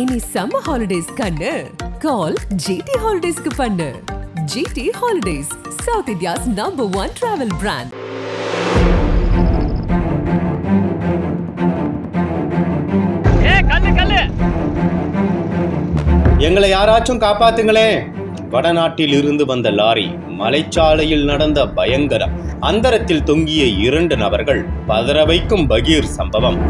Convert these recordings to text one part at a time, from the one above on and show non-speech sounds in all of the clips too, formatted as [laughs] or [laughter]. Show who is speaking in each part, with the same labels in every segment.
Speaker 1: இனி summer holidays கண்ணு. கால் GT ஹாலிடேஸ்க்கு பண்ணு. GT holidays south India's number
Speaker 2: one travel brand
Speaker 3: எங்களை யாராச்சும் காப்பாத்துங்களேன் வடநாட்டில் இருந்து வந்த லாரி மலைச்சாலையில் நடந்த பயங்கரம் அந்தரத்தில் தொங்கிய இரண்டு நபர்கள் பதற வைக்கும் பகீர் சம்பவம்.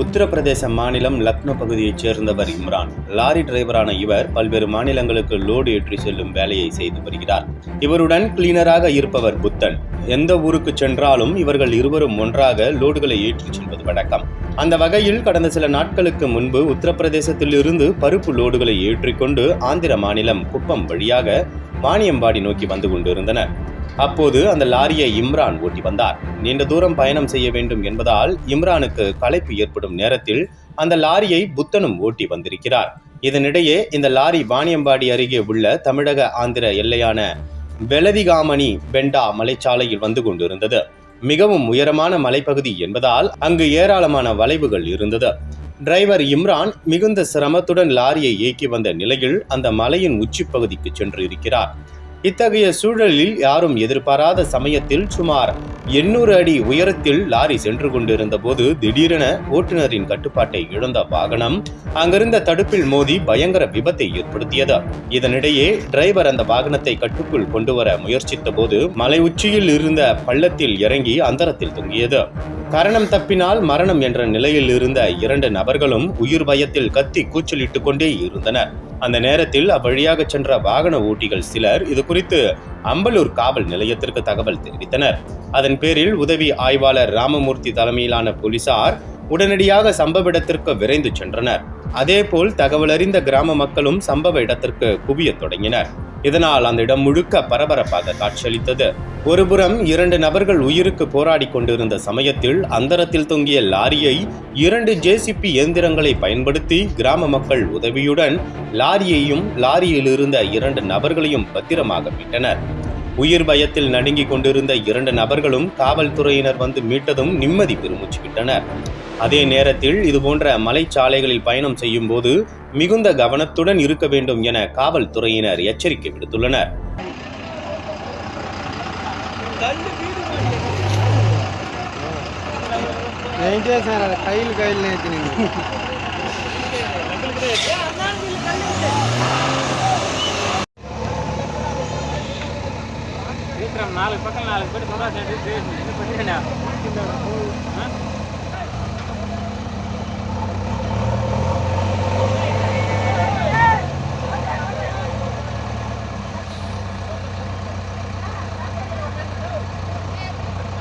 Speaker 3: உத்தரப்பிரதேச மாநிலம் லக்னோ பகுதியைச் சேர்ந்தவர் இம்ரான். லாரி டிரைவரான இவர் பல்வேறு மாநிலங்களுக்கு லோடு ஏற்றி செல்லும் வேலையை செய்து வருகிறார். இவருடன் கிளீனராக இருப்பவர் புத்தன். எந்த ஊருக்கு சென்றாலும் இவர்கள் இருவரும் ஒன்றாக லோடுகளை ஏற்றிச் செல்வது வழக்கம். அந்த வகையில் கடந்த சில நாட்களுக்கு முன்பு உத்தரப்பிரதேசத்தில் இருந்து பருப்பு லோடுகளை ஏற்றிக்கொண்டு ஆந்திர மாநிலம் குப்பம் வழியாக வாணியம்பாடி நோக்கி வந்து கொண்டிருந்தனர். அப்போது அந்த லாரியை இம்ரான் ஓட்டி வந்தார். நீண்ட தூரம் பயணம் செய்ய வேண்டும் என்பதால் இம்ரானுக்கு களைப்பு ஏற்படும் நேரத்தில் அந்த லாரியை புத்தனும் ஓட்டி வந்திருக்கிறார். இதனிடையே இந்த லாரி வாணியம்பாடி அருகே உள்ள தமிழக ஆந்திர எல்லையான வெலதிகாமணி பெண்டா மலைச்சாலையில் வந்து கொண்டிருந்தது. மிகவும் உயரமான மலைப்பகுதி என்பதால் அங்கு ஏராளமான வளைவுகள் இருந்தது. டிரைவர் இம்ரான் மிகுந்த சிரமத்துடன் லாரியை இயக்கி வந்த நிலையில் அந்த மலையின் உச்சிப்பகுதிக்கு சென்று இருக்கிறார். இத்தகைய சூழலில் யாரும் எதிர்பாராத சமயத்தில் சுமார் எண்ணூறு அடி உயரத்தில் லாரி சென்று கொண்டிருந்த போது திடீரென ஓட்டுநரின் கட்டுப்பாட்டை இழந்த வாகனம் அங்கிருந்த தடுப்பில் மோதி பயங்கர விபத்தை ஏற்படுத்தியது. இதனிடையே டிரைவர் அந்த வாகனத்தை கட்டுக்குள் கொண்டு வர முயற்சித்த போது மலை உச்சியில் இருந்த பள்ளத்தில் இறங்கி அந்தரத்தில் தொங்கியது. கரணம் தப்பினால் மரணம் என்ற நிலையில் இருந்த இரண்டு நபர்களும் உயிர் பயத்தில் கத்தி கூச்சலிட்டுக் கொண்டே இருந்தனர். அந்த நேரத்தில் அவ்வழியாக சென்ற வாகன ஓட்டிகள் சிலர் இது குறித்து அம்பலூர் காவல் நிலையத்திற்கு தகவல் தெரிவித்தனர். அதன் பேரில் உதவி ஆய்வாளர் ராமமூர்த்தி தலைமையிலான போலீசார் உடனடியாக சம்பவ இடத்திற்கு விரைந்து சென்றனர். அதேபோல் தகவலறிந்த கிராம மக்களும் சம்பவ இடத்திற்கு குவியத் தொடங்கினர். இதனால் அந்த இடம் முழுக்க பரபரப்பாக காட்சியளித்தது. ஒருபுறம் இரண்டு நபர்கள் உயிருக்கு போராடி கொண்டிருந்த சமயத்தில் அந்தரத்தில் தொங்கிய லாரியை இரண்டு ஜேசிபி இயந்திரங்களை பயன்படுத்தி கிராம மக்கள் உதவியுடன் லாரியையும் லாரியில் இருந்த இரண்டு நபர்களையும் பத்திரமாக மீட்டனர். உயிர் பயத்தில் நடுங்கிக் கொண்டிருந்த இரண்டு நபர்களும் காவல்துறையினர் வந்து மீட்டதும் நிம்மதி பெருமூச்சு விட்டனர் அதே நேரத்தில் இதுபோன்ற மலைச்சாலைகளில் பயணம் செய்யும் போது மிகுந்த கவனத்துடன் இருக்க வேண்டும் என காவல்துறையினர் எச்சரிக்கை விடுத்துள்ளனர்.
Speaker 4: கையில் கையில் [laughs] అది కైలు కైలు నేతి నేను
Speaker 2: విక్రమ్ నాలుగు పక్కన నాలుగు పెట్టి దూరం పెట్టినా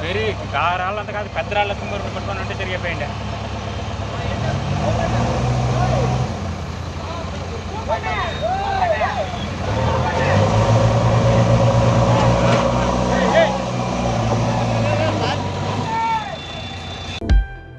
Speaker 2: వెరీ రాళ్ళంత కాదు పెద్ద రాళ్ళ తుమ్మరు పట్టుకొని ఉంటే తిరిగిపోయింది